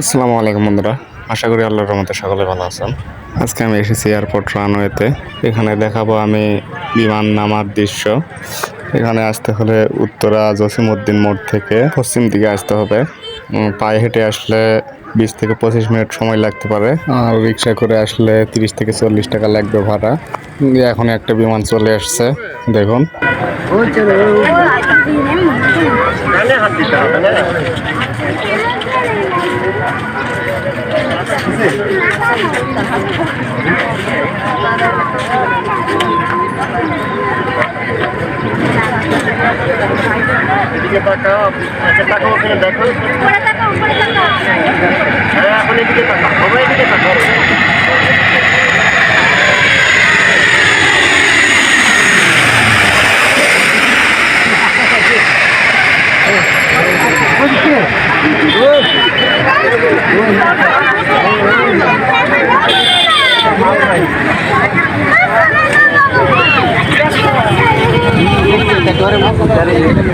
আসসালামু আলাইকুম বন্ধুরা। আশা করি আল্লাহর রহমতে সকলে ভালো আছেন। আজকে আমি এসেছি এয়ারপোর্ট রানওয়েতে। এখানে দেখাবো আমি বিমান নামার দৃশ্য। এখানে আসতে হলে উত্তরা জসিমউদ্দিন মোড় থেকে পশ্চিম দিকে আসতে হবে। পায়ে হেঁটে আসলে বিশ থেকে পঁচিশ মিনিট সময় লাগতে পারে। আর রিক্সা করে আসলে তিরিশ থেকে চল্লিশ টাকা লাগবে ভাড়া। এখন একটা বিমান চলে আসছে। দেখুন। এদিকে তাকাও আচ্ছা তাকাও ওখানে দেখো। হ্যাঁ এখন এদিকে তাকাও সবাই এদিকে তাকাও। Good. ¡Vamos! ¡Vamos! ¡Vamos! ¡Vamos!